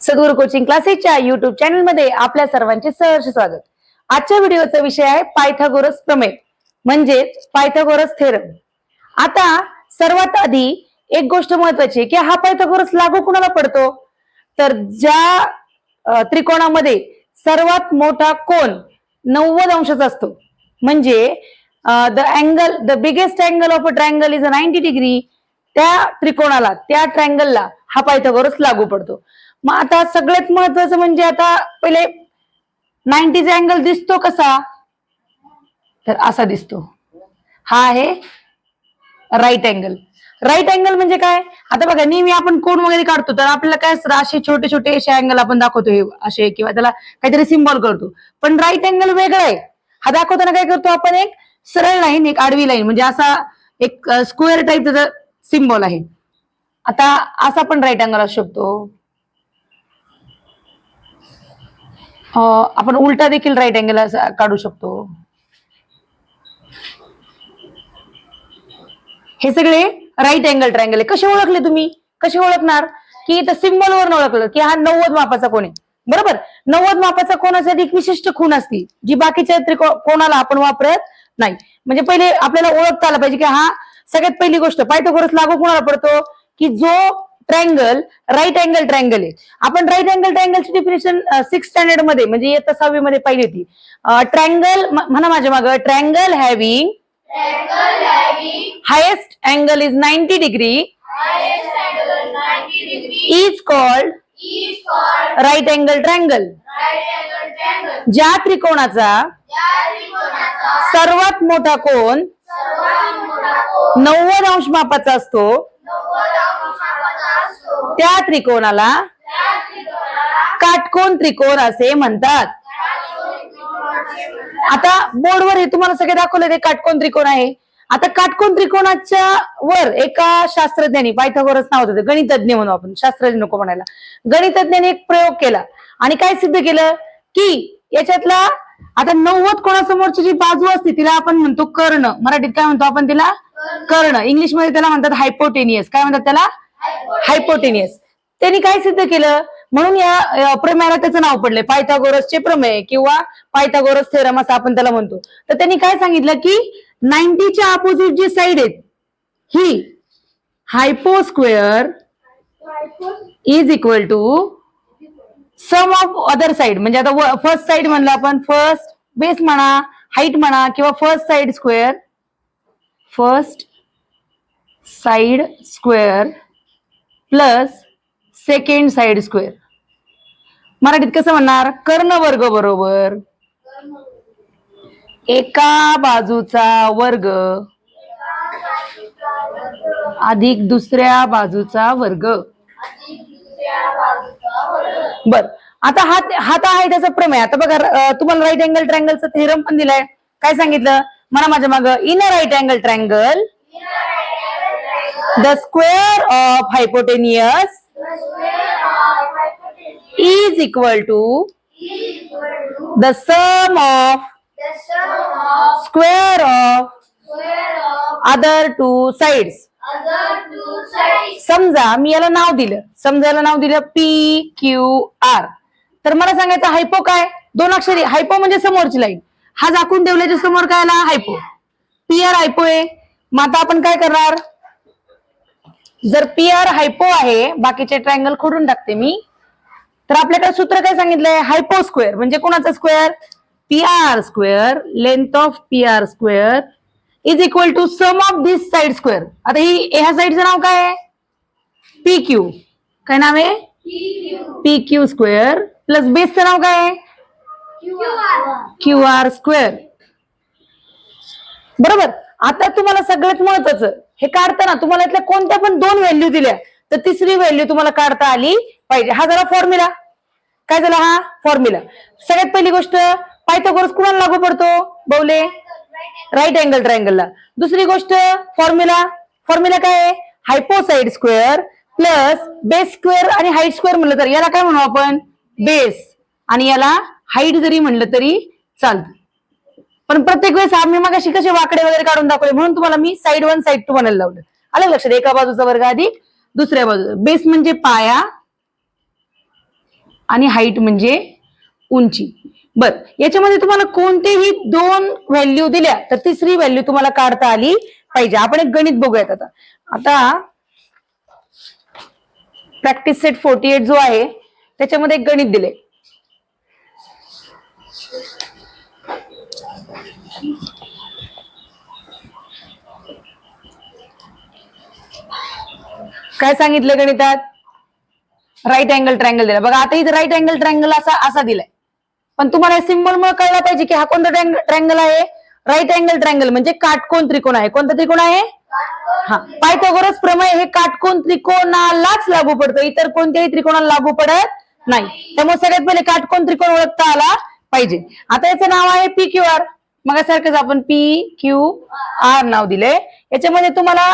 सद्गुरू coaching क्लासेसच्या YouTube चॅनलमध्ये आपल्या सर्वांचे सहर्ष स्वागत. आजच्या व्हिडिओचा विषय आहे पायथागोरस प्रमेय म्हणजेच पायथागोरस थेरम आता सर्वात आधी एक गोष्ट महत्वाची आहे की हा पायथागोरस लागू कुणाला पडतो? तर ज्या त्रिकोणामध्ये सर्वात मोठा कोण नव्वद अंशाचा असतो. म्हणजे the angle the biggest angle of a triangle is a ninety degree त्या त्रिकोणाला त्या ट्रायंगलला हा पायथागोरस लागू पडतो. मग आता सगळ्यात महत्वाचं म्हणजे आता पहिले नाईन्टीचा अँगल दिसतो कसा? तर असा दिसतो. हा आहे राईट अँगल राईट अँगल म्हणजे काय? आता बघा नेहमी आपण कोण वगैरे काढतो तर आपल्याला काय असतं असे छोटे छोटे असे अँगल आपण दाखवतो हे असे किंवा त्याला काहीतरी सिम्बॉल करतो. पण राईट अँगल वेगळा आहे. हा दाखवताना काय करतो आपण एक सरळ लाईन एक आडवी लाईन म्हणजे असा एक स्क्वेअर टाईप त्याचा सिम्बॉल आहे. आता असा पण राईट अँगल असू शकतो अं, आपण उलटा देखील राईट अँगल काढू शकतो. हे सगळे राईट अँगल ट्रायंगल आहे. कसे ओळखले तुम्ही? कसे ओळखणार? की इथं सिम्बॉल वरून ओळखलं की हा नव्वद मापाचा कोण आहे. बरोबर? नव्वद मापाचा कोणासाठी एक विशिष्ट खूण असती जी बाकीच्या त्रिको कोणाला आपण वापरत नाही. म्हणजे पहिले आपल्याला ओळखता आलं पाहिजे की हा सगळ्यात पहिली गोष्ट पायथोगोरस लागू कोणाला पडतो? की जो ट्रायंगल राईट अँगल ट्रायंगल आहे. आपण राईट अँगल ट्रायंगलची डिफिनेशन सिक्स स्टँडर्डमध्ये म्हणजे इयत्ता सहावी मध्ये पाहिली होती. ट्रायंगल म्हणा माझ्या मागं triangle having highest angle is 90 degree. is called right angle triangle. ज्या त्रिकोणाचा सर्वात मोठा कोण नव्वद अंश मापाचा असतो. त्या त्रिकोणाला काटकोन त्रिकोण असे म्हणतात. आता बोर्डवर हे तुम्हाला सगळे दाखवले ते काटकोन त्रिकोण आहे. आता काटकोन त्रिकोणाच्या वर एका शास्त्रज्ञानी पायथागोरस नाव होतं गणितज्ञ म्हणू आपण शास्त्रज्ञ नको म्हणायला. गणितज्ञाने एक प्रयोग केला. आणि काय सिद्ध केलं? की याच्यातला आता नव्वद कोणासमोरची जी बाजू असते तिला आपण म्हणतो कर्ण. मराठीत काय म्हणतो आपण तिला कर्ण. इंग्लिशमध्ये त्याला म्हणतात हायपोटेनियस काय म्हणतात त्याला? हायपोटेनियस त्यांनी काय सिद्ध केलं? म्हणून या प्रमेयाला त्याचं नाव पडले पायथागोरसचे प्रमेय किंवा पायथागोरस थेरम असं आपण त्याला म्हणतो. तर त्यांनी काय सांगितलं की नाईन्टीच्या अपोजिट जी साईड आहेत ही hypo square is equal to sum of other side म्हणजे आता फर्स्ट साइड म्हणलं आपण फर्स्ट बेस म्हणा हाईट म्हणा किंवा first side square first side square plus second side square. मराठीत कसं म्हणणार? कर्ण वर्ग बरोबर. एका बाजूचा वर्ग अधिक दुसऱ्या बाजूचा वर्ग. बर. आता हा हात तर आहे त्याचा प्रमेय. आता बघा तुम्हाला राईट अँगल ट्रायंगलचा थेरम पण दिलाय. काय सांगितलं? मला माझ्या माग in a right angle triangle the square of hypotenuse is equal to the sum of square of other two sides समजा मी याला नाव दिलं. समजा याला नाव दिलं पी क्यू आर तर मला सांगायचं हायपो काय? दोन अक्षरी. हायपो म्हणजे समोरची लाईन हा झाकून ठेवल्याच्या समोर काय आला? हायपो पी आर हायपो आहे. मग आता आपण काय करणार? जर पी आर हायपो आहे बाकीचे ट्रायंगल खोडून टाकते मी तर आपल्याकडे सूत्र काय सांगितलंय? हायपो स्क्वेअर म्हणजे कोणाचा square P R square length of P R square is equal to sum of this side square आता ही ह्या साईडचं नाव काय आहे? पी क्यू काय नाव आहे? पी क्यू स्क्वेअर प्लस बेसचं नाव काय आहे? क्यू आर स्क्वेअर बरोबर? आता तुम्हाला सगळ्यात महत्वाचं हे काढताना तुम्हाला यातल्या कोणत्या पण दोन व्हॅल्यू दिल्या तर तिसरी व्हॅल्यू तुम्हाला काढता आली पाहिजे. हा झाला फॉर्म्युला काय झाला हा? फॉर्म्युला सगळ्यात पहिली गोष्ट पायथागोरस कुणाला लागू पडतो? बवले? राईट अँगल ट्रायंगलला दुसरी गोष्ट फॉर्म्युला फॉर्म्युला काय आहे? Hypo side square plus base square आणि हाईट स्क्वेअर म्हणलं तर याला काय म्हणू आपण? बेस आणि याला हाईट जरी म्हणलं तरी चालतं. पण प्रत्येक वेळेस आम्ही मग अशी कसे वाकडे वगैरे काढून दाखवले म्हणून तुम्हाला मी साईड वन साईड टू म्हणायला लावलं. आलं लक्षात? एका बाजूचा वर्ग अधिक दुसऱ्या बाजूचा बेस म्हणजे पाया आणि हाईट म्हणजे उंची. बर याच्यामध्ये तुम्हाला कोणतेही दोन व्हॅल्यू दिल्या तर तिसरी व्हॅल्यू तुम्हाला काढता आली पाहिजे. आपण एक गणित बघूयात आता. आता प्रॅक्टिस सेट फोर्टी एट जो आहे त्याच्यामध्ये एक गणित दिले काय सांगितलं गणितात? राईट अँगल ट्रँगल दिला. बघा आता इथे राईट अँगल ट्रँगल असा असा दिलाय. पण तुम्हाला सिम्बॉल मुळे कळलं पाहिजे की हा कोणता ट्रँगल आहे? राईट अँगल ट्रँगल म्हणजे काटकोन त्रिकोण आहे. कोणता त्रिकोण आहे? हा. पायथागोरस प्रमेय हे काटकोन त्रिकोणालाच लागू पडतं. इतर कोणत्याही त्रिकोणाला लागू पडत नाही. त्यामुळे सगळ्यात पहिले काटकोन त्रिकोण ओळखता आला पाहिजे. आता याचं नाव आहे पी क्यू आर मग सारखंच आपण पी क्यू आर नाव दिले याच्यामध्ये तुम्हाला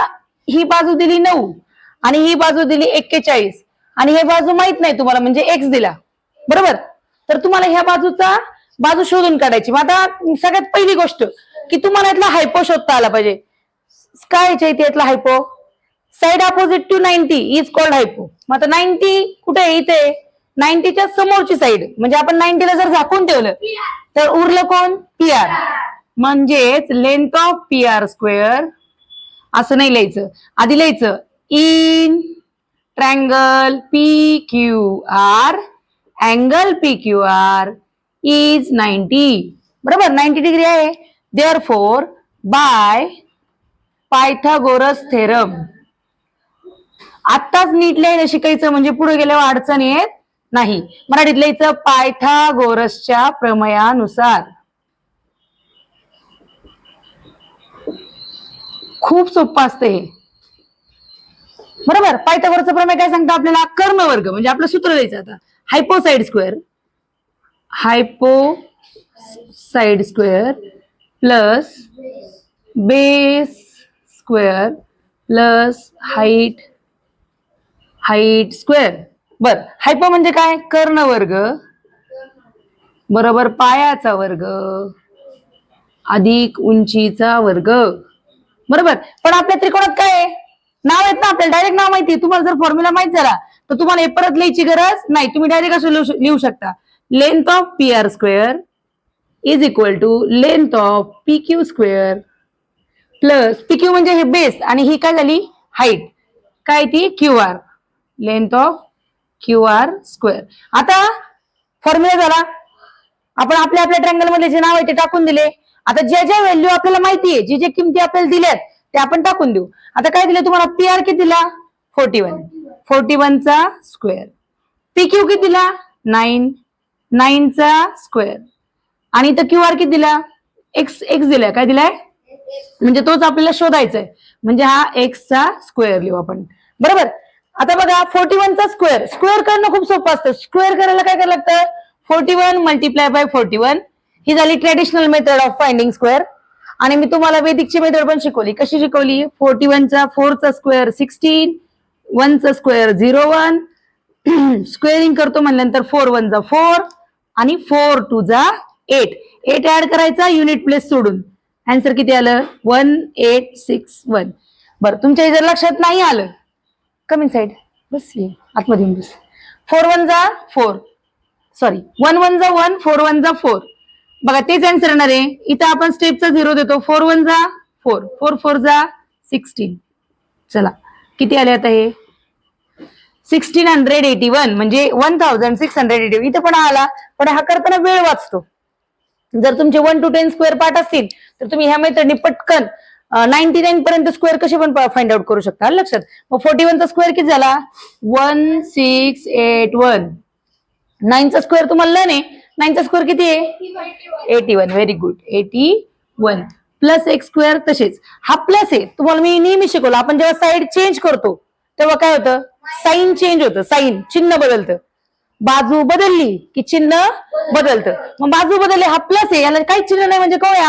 ही बाजू दिली नऊ आणि ही बाजू दिली एक्केचाळीस. आणि हे बाजू माहीत नाही तुम्हाला म्हणजे एक्स दिला. बरोबर? तर तुम्हाला ह्या बाजूचा बाजू शोधून काढायची. मग आता सगळ्यात पहिली गोष्ट की तुम्हाला यातला हायपो शोधता आला पाहिजे. काय याच्या इथे यातला hypo side opposite to ninety is called hypo मग आता नाईन्टी कुठे आहे? इथे. नाईन्टीच्या समोरची साईड म्हणजे आपण नाईन्टीला जर झाकून ठेवलं तर उरलं कोण? पी आर म्हणजेच length of P R square असं नाही लिहायचं. आधी लिहायचं in triangle P Q R angle P Q R is ninety बरोबर? नाईन्टी डिग्री आहे. Therefore by Pythagoras theorem आत्ताच नीट लिहायला शिकायचं म्हणजे पुढे गेल्यावर अडचणी येत नाही. मराठीत लिहायचं पायथागोरसच्या प्रमयानुसार. खूप सोपं असतं हे. बरोबर? पायथागोरसचं प्रमेय काय सांगतं आपल्याला? कर्मवर्ग म्हणजे आपलं सूत्र द्यायचं आता. Hypo side square hypo side square plus base square plus height height square बर हायप म्हणजे काय? कर्ण वर्ग. बरोबर पायाचा वर्ग. अधिक उंचीचा वर्ग. बरोबर पण आपल्या त्रिकोणात काय आहे? नाव आहेत ना आपल्याला डायरेक्ट नाव माहिती तुम्हाला जर फॉर्म्युला माहीत झाला तर तुम्हाला हे परत लिहायची गरज नाही. तुम्ही डायरेक्ट असं लिहू लिहू शकता. Length of P R square is equal to length of P Q square plus P Q म्हणजे हे बेस आणि ही काय झाली? हाईट काय ती? Q R length of Q R square आता फॉर्म्युला झाला. आपण आपल्या आपल्या ट्रँगलमध्ये जे नाव आहे ते टाकून दिले. आता ज्या ज्या व्हॅल्यू आपल्याला माहिती आहे जी जे किमती आपल्याला दिल्यात ते आपण टाकून देऊ. आता काय दिलं तुम्हाला? पी आर किती दिला फोर्टी वन फोर्टी वनचा स्क्वेअर पी क्यू किती दिला नाईन नाईनचा स्क्वेअर आणि इथं क्यू आर किती दिला एक्स एक्स दिलाय. काय दिलाय? म्हणजे तोच आपल्याला शोधायचा आहे म्हणजे हा एक्सचा स्क्वेअर लिहू आपण. बरोबर? आता बघा फोर्टी वनचा स्क्वेअर स्क्वेअर करणं खूप सोपं असतं. स्क्वेअर करायला काय करायला लागतं? Forty one multiply by forty one ही झाली traditional method of finding square आणि मी तुम्हाला वेदिकची मेथड पण शिकवली. कशी शिकवली? फोर्टी वनचा फोरचा स्क्वेअर सिक्स्टीन वनचा स्क्वेअर झिरो वन स्क्वेअरिंग करतो म्हणल्यानंतर फोर वन फोर आणि फोर टू जा एट एट ऍड करायचा युनिट प्लेस सोडून. आन्सर किती आलं? वन एट सिक्स वन बरं तुमच्या जर लक्षात नाही आलं. कमी साईड बस ये. आतमध्ये येऊन बस. फोर वन जा फोर सॉरी वन वन जा वन फोर वन जा फोर बघा तेच आन्सर येणार आहे. इथं आपण स्टेपचा झिरो देतो. फोर वन जा फोर फोर फोर जा सिक्स्टीन चला. किती आले आता हे? सिक्स्टीन हंड्रेड एटी वन म्हणजे one thousand six hundred eighty इथं पण आला. पण हा करताना वेळ वाचतो. जर तुमचे one two ten square part असतील तर तुम्ही ह्या मेथडनी पटकन नाईन्टी नाईन पर्यंत स्क्वेअर कसे पण फाइंड आउट करू शकता. लक्षात? मग फोर्टी वनचा स्क्वेअर किती झाला? वन सिक्स एट वन नाईनचा स्क्वेअर तुम्हाला नाही. नाईनचा स्क्वेअर किती आहे? Eighty one very good eighty one plus एक स्क्वेअर तसेच. हा प्लस आहे. तुम्हाला मी नेहमी शिकवलं. आपण जेव्हा साईड चेंज करतो तेव्हा काय होतं? साईन चेंज होतं. साईन चिन्ह बदलतं. बाजू बदलली की चिन्ह बदलतं. मग बाजू बदलली हा प्लस आहे. याला काही चिन्ह नाही म्हणजे काय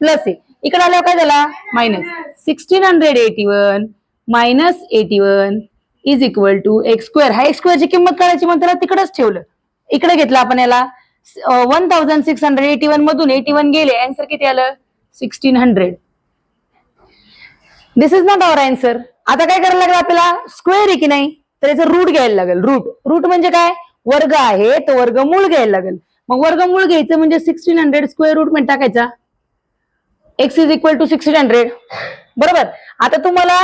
प्लस आहे. इकडे आल्यावर काय झाला? Minus sixteen hundred eighty one minus eighty one is equal to X square हा एक्स स्क्वेअरची किंमत काढायची मग त्याला तिकडेच ठेवलं. इकडे घेतलं आपण याला. One thousand six hundred eighty one मधून एटी वन गेले. अँसर किती आलं? Sixteen hundred this is not our answer आता काय करायला लागलं आपल्याला? स्क्वेअर आहे की नाही? तर याचं रूट घ्यायला लागेल. रूट रूट म्हणजे काय? वर्ग आहे तर वर्गमूळ घ्यायला लागेल. मग वर्गमूळ घ्यायचं म्हणजे सिक्स्टीन हंड्रेड स्क्वेअर रूट म्हणजे टाकायचा. X is equal to sixteen hundred बरोबर? आता तुम्हाला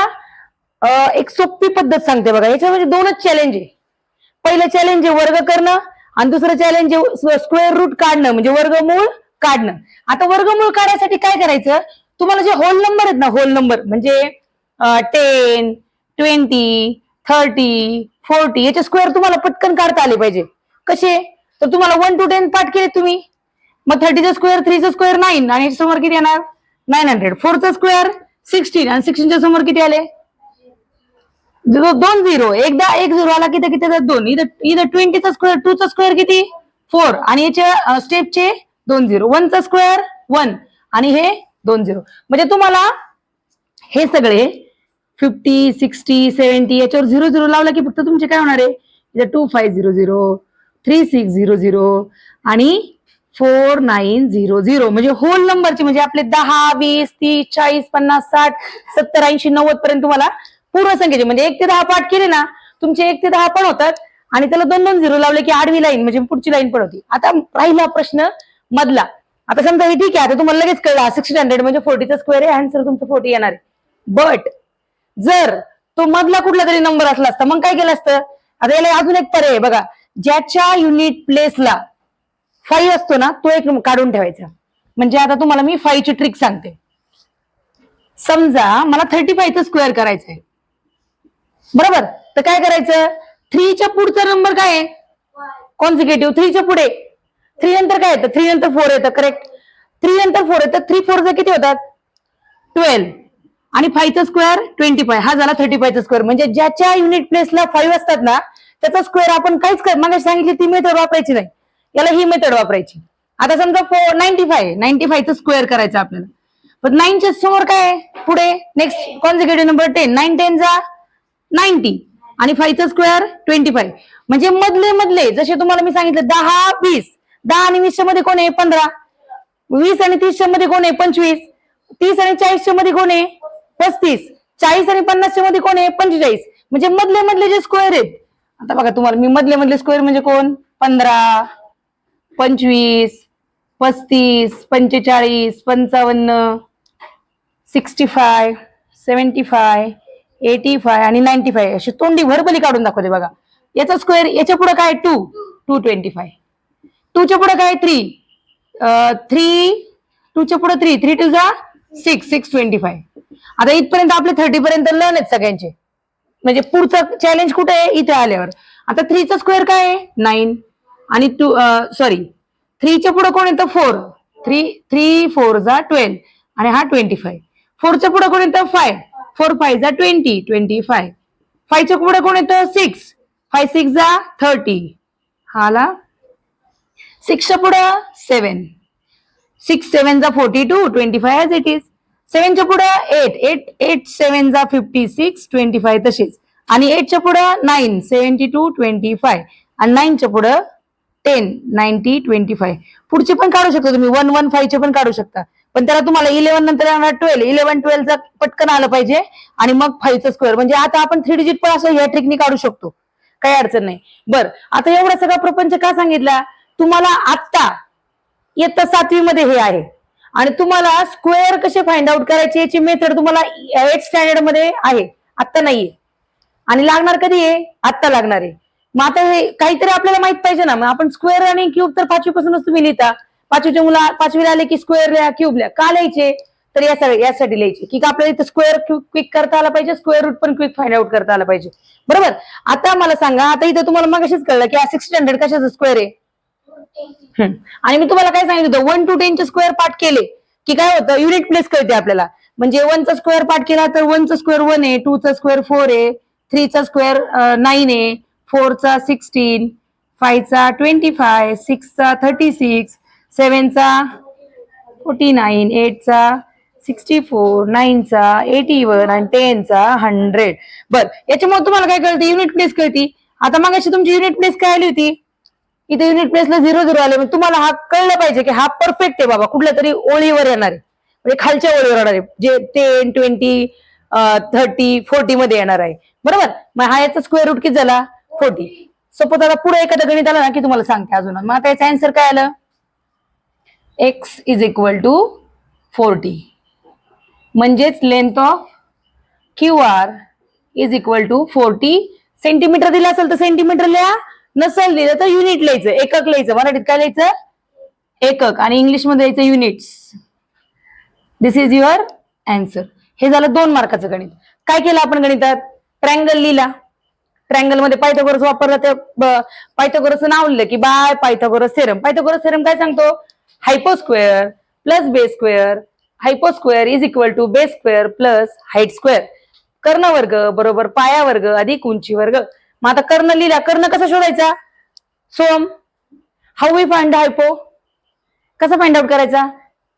एक सोपी पद्धत सांगते बघा. याच्या म्हणजे दोनच चॅलेंज आहे. पहिलं चॅलेंज आहे वर्ग करणं आणि दुसरं चॅलेंज आहे स्क्वेअर रूट काढणं म्हणजे वर्गमूळ काढणं. आता वर्गमूळ काढायसाठी काय करायचं? तुम्हाला जे होल नंबर आहेत ना होल नंबर म्हणजे टेन ट्वेंटी थर्टी फोर्टी याचे स्क्वेअर तुम्हाला पटकन काढता आले पाहिजे. कसे? तर तुम्हाला वन टू टेन पाठ केले तुम्ही. मग थर्टीचा स्क्वेअर थ्रीचा स्क्वेअर नाईन आणि समोर किती येणार? Nine hundred. फोरचा स्क्वेअर सिक्स्टीन आणि सिक्स्टीनच्या समोर किती आले? दोन झिरो. एकदा एक झिरो आला की किती दोन. इथं इथं ट्वेंटीचा स्क्वेअर टूचा स्क्वेअर किती? फोर आणि याच्या स्टेपचे दोन झिरो. वनचा स्क्वेअर वन आणि हे दोन झिरो. म्हणजे तुम्हाला हे सगळे फिफ्टी सिक्स्टी सेव्हन्टी याच्यावर झिरो झिरो लावला की फक्त तुमचे काय होणार आहे? Two five zero zero three six zero zero आणि फोर नाईन झिरो झिरो. म्हणजे होल नंबरचे म्हणजे आपले दहा वीस तीस चाळीस पन्नास साठ सत्तर ऐंशी नव्वद पर्यंत तुम्हाला पूर्ण संख्येचे म्हणजे एक ते दहा पाठ केले ना तुमचे एक ते दहा पण होतात आणि त्याला दोन दोन झिरो लावले की आडवी लाईन म्हणजे पुढची लाईन पण होती. आता राहिला प्रश्न मधला. आता समजा हे ठीक आहे आता तुम्हाला लगेच कळला सिक्स्टीन हंड्रेड म्हणजे फोर्टीचा स्क्वेअर आहे आन्सर तुमचं फोर्टी येणार आहे. बट जर तो मधला कुठला तरी नंबर असला असता मग काय केलं असतं? आता याला अजून एक पर्याय बघा. ज्याच्या युनिट प्लेसला फाईव्ह असतो ना तो एक काढून ठेवायचा. म्हणजे आता तुम्हाला मी फाईची ट्रिक सांगते. समजा मला थर्टी फाईव्हचं स्क्वेअर करायचं आहे बरोबर? तर काय करायचं? थ्रीच्या पुढचा नंबर काय आहे? कॉन्सिक्युटिव्ह थ्रीच्या पुढे. थ्री नंतर काय येतं? थ्री नंतर फोर येतं करेक्ट थ्री नंतर फोर येतं थ्री फोर किती होतात? ट्वेल्व आणि फाईव्हचा स्क्वेअर ट्वेंटी फाय हा झाला थर्टी फायचा स्क्वेअर म्हणजे ज्याच्या युनिट प्लेसला फाईव्ह असतात ना त्याचा स्क्वेअर आपण काहीच कर सांगितली ती मेथड वापरायची नाही. याला ही मेथड वापरायची. आता समजा फोर नाईन्टी फाय नाईन्टी फायचं स्क्वेअर करायचं आपल्याला. पण नाईनच्या समोर काय पुढे next consecutive number ten nine ten जा नाईन्टी आणि फायचं स्क्वेअर ट्वेंटी फाय म्हणजे मधले मधले जसे तुम्हाला मी सांगितलं दहा वीस. दहा आणि वीसच्या मध्ये कोण आहे? पंधरा. वीस आणि तीसच्या मध्ये कोण आहे? पंचवीस. तीस आणि चाळीसच्या मध्ये कोण आहे? पस्तीस. चाळीस आणि पन्नासच्या मध्ये कोण आहे? पंचेचाळीस. म्हणजे मधले मधले जे स्क्वेअर आहेत. आता बघा तुम्हाला मी मधले मधले स्क्वेअर म्हणजे कोण? पंधरा. पंचवीस पस्तीस पंचेचाळीस पंचावन्न sixty five seventy five eighty five आणि नाईन्टी फाय अशी तोंडी भरभली काढून दाखवते बघा. याचा स्क्वेअर याच्यापुढे काय? टू टू ट्वेंटी फाय टूच्या पुढे काय? थ्री थ्री टूच्या पुढे थ्री थ्री टू जा सिक्स सिक्स ट्वेंटी फाय आता इथपर्यंत आपले थर्टी पर्यंत लर्न आहेत सगळ्यांचे. म्हणजे पुढचं चॅलेंज कुठे आहे? इथे आल्यावर. आता थ्रीचा स्क्वेअर काय आहे? नाईन आणि टू सॉरी थ्रीच्या पुढे कोण येतं? फोर थ्री थ्री फोर जा ट्वेल्व आणि हा ट्वेंटी फाय फोरच्या पुढे कोण येतं? फाय फोर फाय जा ट्वेंटी ट्वेंटी फाय फायच्या पुढे कोण येतं? सिक्स फाय सिक्स जा थर्टी हा आला सिक्सच्या पुढं सेवन सिक्स सेवन जा forty two twenty five as it is सेव्हनच्या पुढं एट एट एट सेवन जा फिफ्टी सिक्स ट्वेंटी फाय तशीच. आणि एटच्या पुढं nine seventy two twenty five आणि नाईनच्या पुढं टेन नाईन्टी ट्वेंटी फाय पुढचे पण काढू शकता तुम्ही. वन वन फायचे पण काढू शकता. पण त्याला तुम्हाला इलेव्हन नंतर येणार ट्वेल्व इलेव्हन ट्वेल्वचा पटकन आलं पाहिजे आणि मग फाईव्हचं स्क्वेअर म्हणजे आता आपण थ्री डिजिट पण असं या ट्रिकनी काढू शकतो. काही अडचण नाही. बर. आता एवढा सगळा प्रपंच का सांगितला? तुम्हाला आत्ता इयत्ता सातवी मध्ये हे आहे. आणि तुम्हाला स्क्वेअर कसे फाइंड आउट करायचे याची मेथड तुम्हाला एट स्टँडर्डमध्ये आहे. आत्ता नाहीये. आणि लागणार कधी आहे? आत्ता लागणार आहे. मग आता हे काहीतरी आपल्याला माहीत पाहिजे ना. मग आपण स्क्वेअर आणि क्यूब तर पाचवीपासूनच तुम्ही लिहिता पाचवीच्या मुला पाचवीला आले की स्क्वेअर लिहा क्यूब लिहा का लिहायचे? तर यासाठी यासाठी लिहायचे. की आपल्याला इथं स्क्वेअर क्विक करता आला पाहिजे स्क्वेअर रूट पण क्विक फाइंड आउट करता आला पाहिजे. बरोबर? आता मला सांगा आता इथं तुम्हाला मग कळलं की सिक्स्टी हंड्रेड कशाचं स्क्वेअर आहे? आणि मी तुम्हाला काय सांगितलं होतं? वन टू टेनचे स्क्वेअर पार्ट केले. की काय होतं? युनिट प्लेस कळते आपल्याला. म्हणजे वनचा स्क्वेअर पार्ट केला तर वनचा स्क्वेअर वन आहे टूचा स्क्वेअर फोर आहे थ्रीचा स्क्वेअर नाईन आहे. फोरचा सिक्स्टीन फायचा ट्वेंटी फाय सिक्सचा थर्टी सिक्स सेवनचा फोर्टी नाईन एटचा सिक्स्टी फोर नाईनचा एटी वन आणि टेनचा हंड्रेड बर याच्यामुळे तुम्हाला काय कळते? युनिट प्लेस कळती. आता मग अशी तुमची युनिट प्लेस काय आली होती? इथे युनिट प्लेसला झिरो झिरो आले. मग तुम्हाला हा कळलं पाहिजे की हा परफेक्ट आहे बाबा. कुठल्या तरी ओळीवर येणार आहे. म्हणजे खालच्या ओळीवर येणार आहे. J ten twenty thirty forty मध्ये येणार आहे. बरोबर? मग हा याचा स्क्वेअर रूट किती झाला? फोर्टी सपोज आता पुढे एखादं गणित आलं ना की तुम्हाला सांगते अजून. मग आता याचं आन्सर काय आलं? X is equal to forty म्हणजेच length of Q R is equal to forty centimetre दिलं असेल तर सेंटीमीटर लिहा. नसेल दिलं तर युनिट लिहायचं. एकक लिहायचं. मराठीत काय लिहायचं? एकक. आणि इंग्लिशमध्ये लिहायचं units this is your answer हे झालं दोन मार्काचं गणित. काय केलं आपण गणितात? ट्रँगल लिहिला. ट्रँगलमध्ये पायथागोरस वापरला ते पायथागोरसचं नाव लिहिलं की by Pythagoras theorem. Pythagoras theorem काय सांगतो? Hypo square plus base square hypo square is equal to base square plus height square कर्ण वर्ग बरोबर पाया वर्ग अधिक उंची वर्ग. मग आता कर्ण लिहिला कर्ण कसा शोधायचा? सोम हाऊ वी फाइंड हायपो कसा फाइंड आउट करायचा?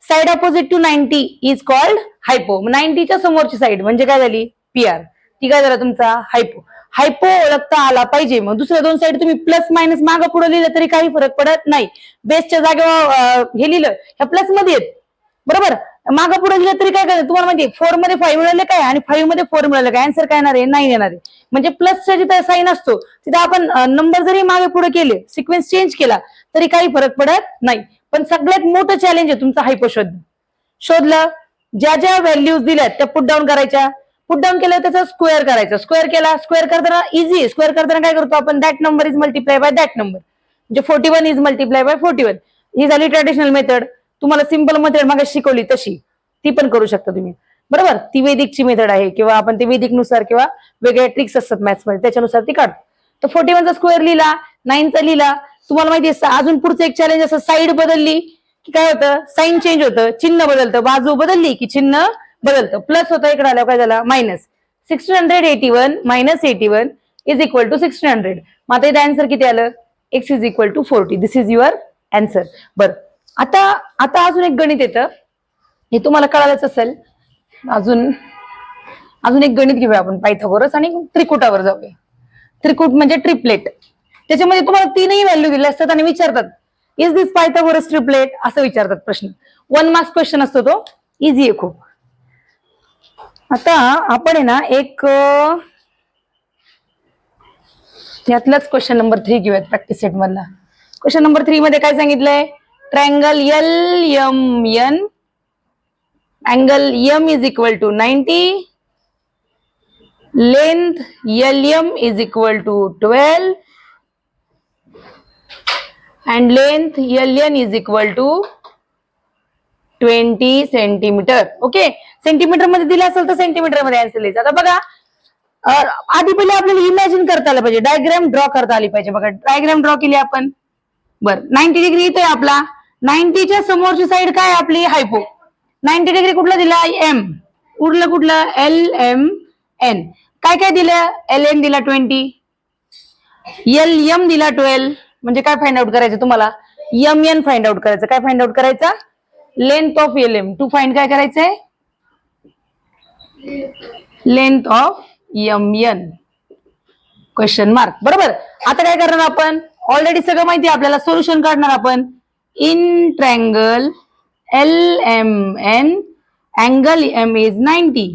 Side opposite to ninety is called hypo नाईन्टीच्या समोरची साईड म्हणजे काय झाली? पीआर ती काय झाला तुमचा? हायपो हायपो ओळखता आला पाहिजे. मग दुसऱ्या दोन साईड तुम्ही प्लस मायनस मागं पुढे लिहिलं तरी काही फरक पडत नाही. बेसच्या जागेवर हे लिहिलं ह्या प्लसमध्ये आहेत. बरोबर? मागं पुढे लिहिलं तरी काय करायचं तुम्हाला माहिती फोरमध्ये फाईव्ह मिळाले काय? आणि फाईव्हमध्ये फोर मिळालं काय? आन्सर काय येणार आहे? नाही येणार आहे. म्हणजे प्लसच्या जिथे साईन असतो तिथे आपण नंबर जरी मागे पुढे केले सिक्वेन्स चेंज केला तरी काही फरक पडत नाही. पण सगळ्यात मोठं चॅलेंज आहे तुमचं हायपो शोधणं. शोधलं ज्या ज्या व्हॅल्यूज दिल्यात त्या पुट डाऊन करायच्या. पुट डाऊन केलं त्याचा स्क्वेअर करायचं. स्क्वेअर केला स्क्वेअर करताना इझी स्क्वेअर करताना काय करतो आपण? That number is multiply by that number म्हणजे forty one is multiply by forty one ही झाली ट्रॅडिशनल मेथड तुम्हाला सिंपल मेथड मागे शिकवली तशी. ती पण करू शकता तुम्ही. बरोबर? ती वेदिकची मेथड आहे किंवा आपण ती वेदिकनुसार किंवा वेगळ्या ट्रिक्स असतात मॅथ्समध्ये त्याच्यानुसार ती काढतो. तर फोर्टी वनचा स्क्वेअर लिहिला नाईनचा लिहिला. तुम्हाला माहिती आहे अजून पुढचं एक चॅलेंज असं साईड बदलली की काय होतं? साईन चेंज होतं चिन्ह बदलतं. बाजू बदलली की चिन्ह बदलतं. प्लस होता इकडे आल्यावर काय झाला? Minus sixteen hundred eighty one minus eighty one is equal to sixteen hundred मग आता इथे आन्सर किती आलं? X is equal to forty this is your answer बरं. आता आता अजून एक गणित येतं. हे तुम्हाला कळालंच असेल. अजून अजून एक गणित घेऊया आपण. पायथागोरस आणि त्रिकुटावर जाऊया. त्रिकूट म्हणजे ट्रिपलेट त्याच्यामध्ये तुम्हाला तीनही व्हॅल्यू दिल्या असतात आणि विचारतात इज दिस पायथागोरस ट्रिपलेट असं विचारतात प्रश्न. वन मार्क्स क्वेश्चन असतो तो. इझी आहे खूप. आता आपण आहे ना एक यातलाच क्वेश्चन नंबर थ्री घेऊयात प्रॅक्टिस सेट मधला. क्वेश्चन नंबर थ्री मध्ये काय सांगितलंय? Triangle L M N angle M is equal to ninety length L M is equal to twelve and length L N is equal to twenty centimetre okay सेंटीमीटरमध्ये दिलं असेल तर सेंटीमीटरमध्ये answer लिहायचं. आता बघा आधी पहिले आपल्याला इमॅजिन करता आलं पाहिजे. डायग्राम ड्रॉ करता आली पाहिजे. बघा डायग्राम ड्रॉ केली आपण. बर नाईन्टी डिग्री इथे आपला. नाईन्टीच्या समोरची साईड काय आपली? हायपो नाईन्टी डिग्री कुठला दिला? एम उरलं कुठलं? एल एम एन काय काय दिलं? एल एन दिला ट्वेंटी एल एम दिला ट्वेल्व म्हणजे काय फाइंड आउट करायचं तुम्हाला? एम एन फाइंड आउट करायचं. काय फाइंड आउट करायचा? Length of L M to find काय करायचंय? Length of M N question mark बरोबर. आता काय करणार आपण? ऑलरेडी सगळं माहिती आपल्याला. सोल्युशन काढणार आपण. In triangle L M N angle M is ninety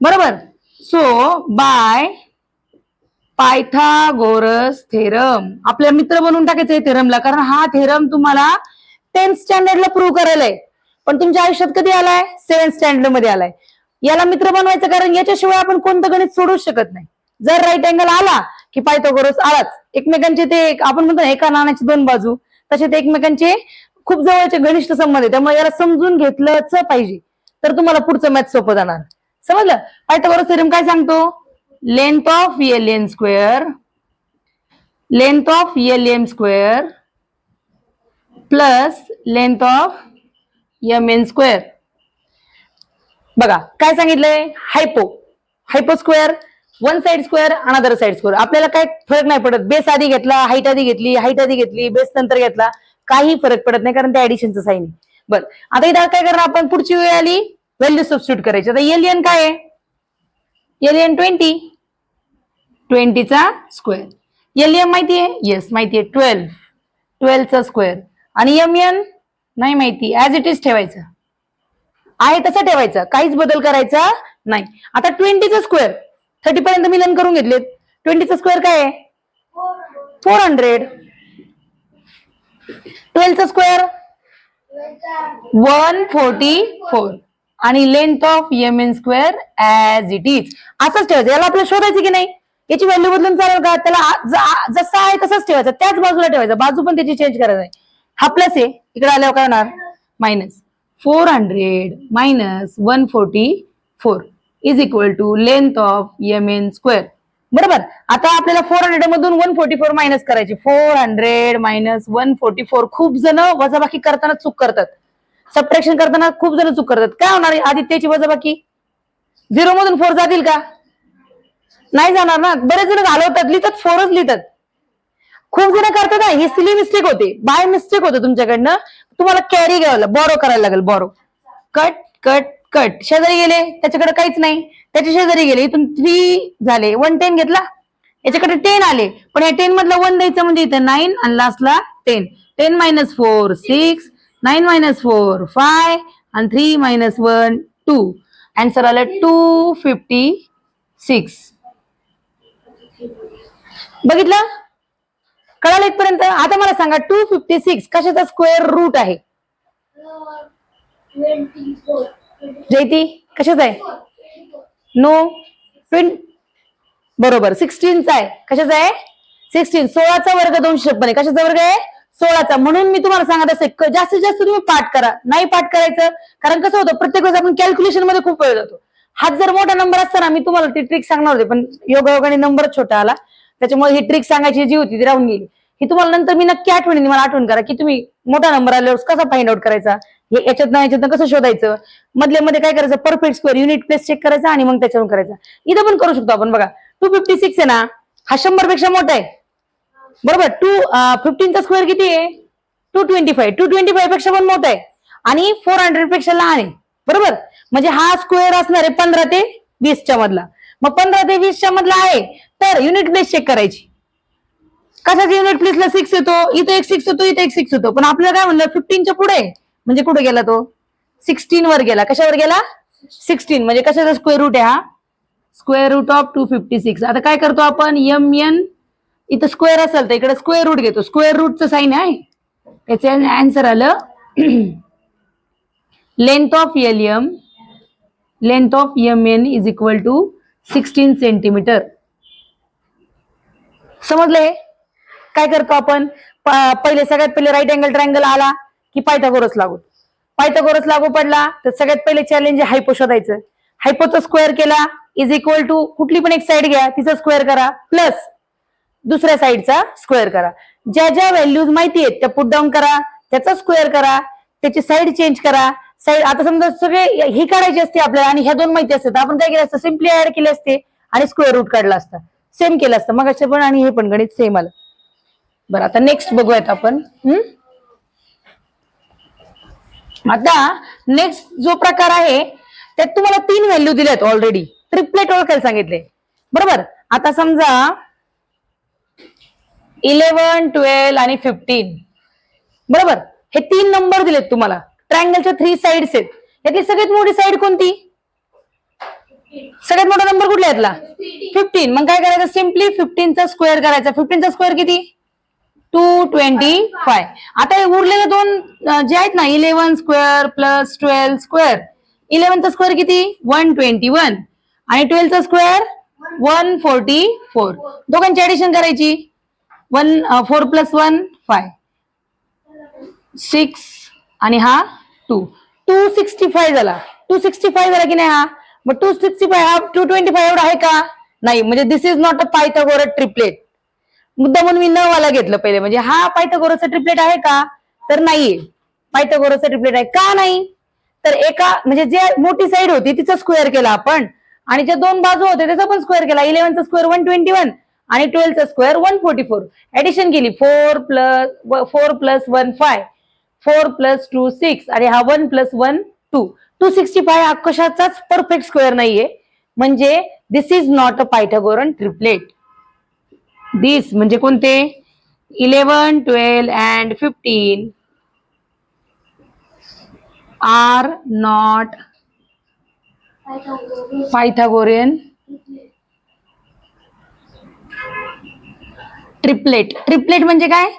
बरोबर. सो बाय पायथागोरस थेरम आपल्या मित्र बनवून टाकायचंय थेरमला कारण हा थेरम तुम्हाला टेन्थ स्टँडर्डला प्रूव्ह करायला आहे पण तुमच्या आयुष्यात कधी आलाय? सेव्हन्थ स्टँडर्डमध्ये आलाय. याला मित्र बनवायचं कारण याच्याशिवाय आपण कोणतं गणित सोडूच शकत नाही. जर राईट अँगल आला की पायथोगोरस आलाच एकमेकांचे ते एक- आपण म्हणतो एका नाण्याची दोन बाजू तसे ते एकमेकांचे खूप जवळचे घनिष्ठ संबंध आहे त्यामुळे याला समजून घेतलंच पाहिजे. तर तुम्हाला पुढचं मॅथ सोपं जाणार. समजलं? पायथोगोरस थेरम काय सांगतो? Length of L N square length of L M square plus length of M N square बघा काय सांगितलंय? Hypo hypo square one side square another side square आपल्याला काय फरक नाही पडत. बेस आधी घेतला हाईट आधी घेतली हाईट आधी घेतली बेस नंतर घेतला. काही फरक पडत नाही कारण त्या ऍडिशनचं साईन आहे. आता इथं काय करणार आपण? पुढची वेळ आली. व्हॅल्यू सबस्टिट्यूट करायची. आता एलियन काय आहे? एलियन ट्वेंटी ट्वेंटीचा स्क्वेअर एलियन माहितीये माहिती आहे? येस माहिती आहे. ट्वेल्व ट्वेल्वचा स्क्वेअर आणि एम एन नाही माहिती. ऍज इट इज ठेवायचं. आहे तसं ठेवायचं. काहीच बदल करायचा नाही. आता ट्वेंटीचा स्क्वेअर. थर्टी पर्यंत मिलन करून घेतलेत. ट्वेंटीचा स्क्वेअर काय आहे? Four hundred. ट्वेल्थचा square? One forty four. आणि length of M N square as it is असंच ठेवायचं. याला आपल्याला शोधायचं की नाही? याची व्हॅल्यू बदलून चालेल का? त्याला जसा आहे तसंच ठेवायचं. त्याच बाजूला ठेवायचं. बाजू पण त्याची चेंज करायचं आहे हा प्लस आहे. इकडे आल्यावर काय होणार? Minus four hundred minus one forty four is equal to length of M N square. बरोबर? आता आपल्याला फोर हंड्रेड मधून वन फोर्टी फोर मायनस करायची. Four hundred minus one forty four खूप जण वजाबाकी करताना चूक करतात. सबट्रॅक्शन करताना खूप जण चूक करतात. काय होणार आदित्यची वजाबाकी? झिरो मधून फोर जातील का? नाही जाणार ना. बरेच जण घालवतात. लिहितात. फोरच लिहितात. खूप जण करतात ना ही सिली मिस्टेक होते. बाय मिस्टेक होतं तुमच्याकडनं. तुम्हाला कॅरी घ्यावं बॉरो करायला लागेल बॉरो कट कट कट शेजारी गेले त्याच्याकडे काहीच नाही. त्याच्या शेजारी गेले इथून थ्री झाले. वन टेन घेतला? याच्याकडे टेन आले. पण या टेन मधला वन द्यायचं म्हणजे इथं नाईन आणि लास्टला ten ten minus four six nine minus four five आणि three minus one two answer आलं टू फिफ्टी सिक्स बघितलं? कळालं इथपर्यंत? आता मला सांगा टू फिफ्टी सिक्स कशाचा स्क्वेअर रूट आहे? जयती कशाचा आहे? नो ट्वें बरोबर सिक्स्टीनचा आहे. कशाचा आहे? सिक्स्टीन सोळाचा वर्ग दोनशे छप्पन आहे. कशाचा वर्ग आहे? सोळाचा. म्हणून मी तुम्हाला सांगत असे जास्तीत जास्त तुम्ही पाठ करा. नाही पाठ करायचं कारण कसं होतं प्रत्येक वेळेस आपण कॅल्क्युलेशनमध्ये खूप वेळ जातो. हाच जर मोठा नंबर असताना मी तुम्हाला ती ट्रिक सांगणार होते पण योगायोगाने नंबर छोटा आला. त्याच्यामुळे ही ट्रिक सांगायची जी होती ती राहून गेली. ही तुम्हाला नंतर मी नक्की आठवणी मला आठवण करा की तुम्ही मोठा नंबर आल्यावर कसा फाइंड आउट करायचा? हे याच्यातनं याच्यातनं कसं शोधायचं? मधल्या मध्ये काय करायचं? Perfect square unit place check करायचा आणि मग त्याच्यावर करायचा. इथं पण करू शकतो आपण बघा. टू फिफ्टी सिक्स आहे ना? हा शंभरपेक्षा मोठा आहे. बरोबर? टू फिफ्टीनचा स्क्वेअर किती आहे? Two twenty five two twenty फायपेक्षा पण मोठा आहे. आणि फोर हंड्रेडपेक्षा लहान आहे. बरोबर? म्हणजे हा स्क्वेअर असणार आहे पंधरा ते वीसच्या मधला. मग पंधरा ते वीसच्या मधला आहे. तर युनिट प्लेस चेक करायची. कशाच्या युनिट प्लेसला सिक्स येतो? इथं एक सिक्स येतो इथं एक सिक्स येतो. पण आपल्याला काय म्हणलं? फिफ्टीनच्या पुढे. म्हणजे कुठे गेला तो? सिक्स्टीन वर गेला. कशावर गेला? सिक्स्टीन म्हणजे कशाचा स्क्वेअर रूट आहे हा? Square root of two fifty six आता काय करतो आपण? एम एन इथं स्क्वेअर असेल तर इकडे स्क्वेअर रूट घेतो. स्क्वेअर रूटचं साईन आहे. त्याचं आन्सर आलं. Length of L M length of M N is equal to sixteen centimetre समजले? काय करतो आपण? पहिले सगळ्यात पहिले राईट अँगल ट्रायंगल आला की पायथागोरस लागू. पायथागोरस लागू पडला तर सगळ्यात पहिले चॅलेंज हायपो शोधायचं. हायपोचा स्क्वेअर केला इज इक्वल टू कुठली पण एक साईड घ्या तिचा स्क्वेअर करा प्लस दुसऱ्या साईडचा स्क्वेअर करा. ज्या ज्या व्हॅल्यूज माहिती आहेत त्या पुट डाऊन करा त्याचा स्क्वेअर करा त्याची साईड चेंज करा. साईड आता समजा सगळे ही काढायची असते आपल्याला आणि ह्या दोन माहिती असतात तर आपण काय केलं असतं? सिम्पली ऍड केले असते आणि स्क्वेअर रूट काढला असता. सेम केलं असतं. मग पण आणि हे पण गणित सेम आलं. बरं आता नेक्स्ट बघूयात आपण. हम्म? आता नेक्स्ट जो प्रकार आहे त्यात तुम्हाला तीन व्हॅल्यू दिल्यात ऑलरेडी ट्रिपलेट ओळखायला सांगितले. बरोबर? आता समजा इलेव्हन ट्वेल्व आणि फिफ्टीन बरोबर? हे तीन नंबर दिलेत तुम्हाला. ट्रायंगलच्या थ्री साइड्स आहेत. यातली सगळ्यात मोठी साईड कोणती? सगळ्यात मोठा नंबर कुठला यातला? फिफ्टीन मग काय करायचं? सिम्पली फिफ्टीनचा स्क्वेअर करायचा. फिफ्टीनचा स्क्वेअर किती? टू ट्वेंटी फाय आता हे उरलेले दोन जे आहेत ना eleven square plus twelve square इलेव्हनचा square किती? वन ट्वेंटी वन आणि ट्वेल्थचा स्क्वेअर वन फोर्टी फोर दोघांची ऍडिशन करायची. One four plus one five six आणि हा टू टू सिक्स्टी फाय झाला. टू सिक्स्टी फाय झाला की नाही हा? मग टू सिक्स्टी फाय हा टू ट्वेंटी फाय एवढा आहे का? नाही म्हणजे this is not a Pythagoras triplet मुद्दा म्हणून मी नवाला वाला घेतलं पहिले. म्हणजे हा पायथागोरसचा ट्रिपलेट आहे का? तर नाहीये. पायथागोरसचा ट्रिपलेट आहे का नाही? तर एका म्हणजे जे मोठी साईड होती तिचा स्क्वेअर केला आपण. आणि ज्या दोन बाजू होते त्याचा पण स्क्वेअर केला. इलेव्हनचा स्क्वेअर वन ट्वेंटी वन आणि ट्वेल्थचा square one forty four addition केली. Four plus four plus one five four plus two six आणि हा one plus one two two sixty five हा कशाचाच परफेक्ट स्क्वेअर नाहीये. म्हणजे this is not a Pythagorean triplet this म्हणजे कोणते? Eleven twelve and fifteen are not Pythagorean triplet triplet म्हणजे काय?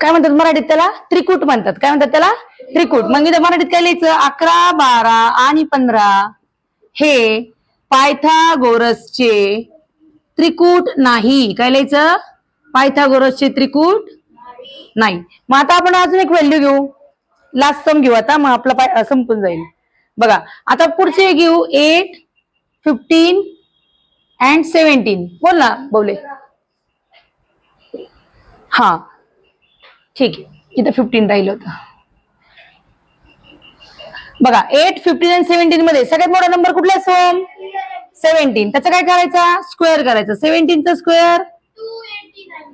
काय म्हणतात मराठीत त्याला? त्रिकूट म्हणतात. काय म्हणतात त्याला? त्रिकूट. मग इथं मराठीत काय लिहायचं? अकरा बारा आणि पंधरा. हे पायथागोरसचे त्रिकूट नाही. काय लिहायचं? पायथागोरसचे त्रिकूट नाही. मग आता आपण अजून एक व्हॅल्यू घेऊ. लास्ट सम घेऊ आता. मग आपला पाय संपून जाईल. बघा. आता पुढचे घेऊ. एट फिफ्टीन अँड सेव्हन्टीन बोल ना बोले हा. ठीक आहे. इथं फिफ्टीन राहिलं होतं. बघा एट फिफ्टीन आणि सेव्हन्टीन मध्ये सगळ्यात मोठा नंबर कुठला सोम सेव्हन्टीन त्याचा काय करायचा? स्क्वेअर करायचं. सेव्हन्टीनचा स्क्वेअर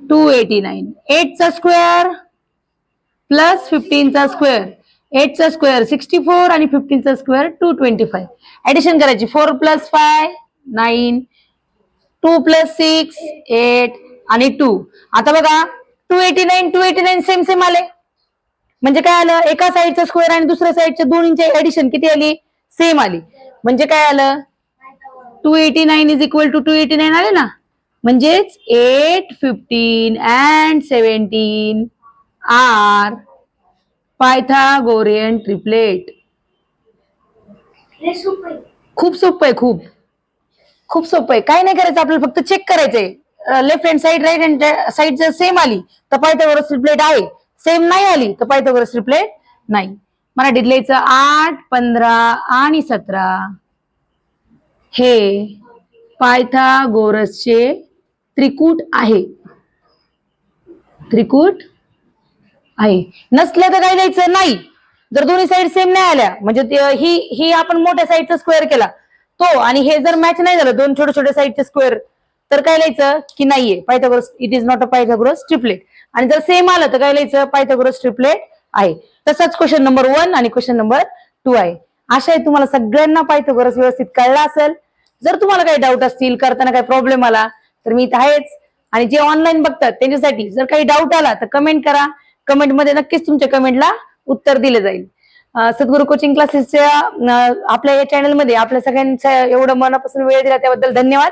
टू एटी नाईन एटचा स्क्वेअर प्लस फिफ्टीनचा स्क्वेअर एटचा स्क्वेअर सिक्स्टी फोर आणि फिफ्टीनचा square two twenty five addition करायची. Four plus five nine two plus six eight आणि टू आता बघा two eighty nine two eighty nine same same आले. म्हणजे काय आलं? एका साईडचा स्क्वेअर आणि दुसऱ्या साईडच्या दोन्हीची ऍडिशन किती आली? सेम आली. म्हणजे काय आलं? Two eighty nine is equal to two eighty nine आले ना? म्हणजेच eight fifteen and seventeen are Pythagorean triplet खूप सोपं आहे खूप. खूप सोपं आहे. काय नाही करायचं आपल्याला फक्त चेक करायचंय. Left hand side right hand side जर सेम आली तर पायथागोरस ट्रिपलेट आहे. सेम नाही आली तर पायथागोरस ट्रिपलेट नाही. मराठीत लिहायचं आठ पंधरा आणि सतरा. हे पायथागोरसचे त्रिकूट आहे. त्रिकूट आहे. नसले तर काय द्यायचं नाही. जर दोन्ही साईड सेम नाही आल्या म्हणजे ही ही आपण मोठ्या साईडचा स्क्वेअर केला. तो आणि हे जर मॅच नाही झालं दोन छोटे छोटे साईडचे स्क्वेअर तर काय लिहायचं? की नाहीये. Pythagoras it is not a Pythagoras triplet आणि जर सेम आलं तर काय लिहायचं? पायथागोरस ट्रिपलेट आहे. तसाच क्वेश्चन नंबर वन आणि क्वेश्चन नंबर टू आहे. अशा आहे तुम्हाला सगळ्यांना पायथागोरस व्यवस्थित कळला असेल. जर तुम्हाला काही डाऊट असतील करताना काही प्रॉब्लेम आला तर मी इथं आहेच. आणि जे ऑनलाईन बघतात त्यांच्यासाठी जर काही डाऊट आला तर कमेंट करा. कमेंटमध्ये नक्कीच तुमच्या कमेंटला उत्तर दिलं जाईल. सद्गुरु सद्गुरू कोचिंग क्लासेसच्या आपल्या या चॅनलमध्ये आपल्या सगळ्यांच्या एवढं मनापासून वेळ दिला त्याबद्दल धन्यवाद.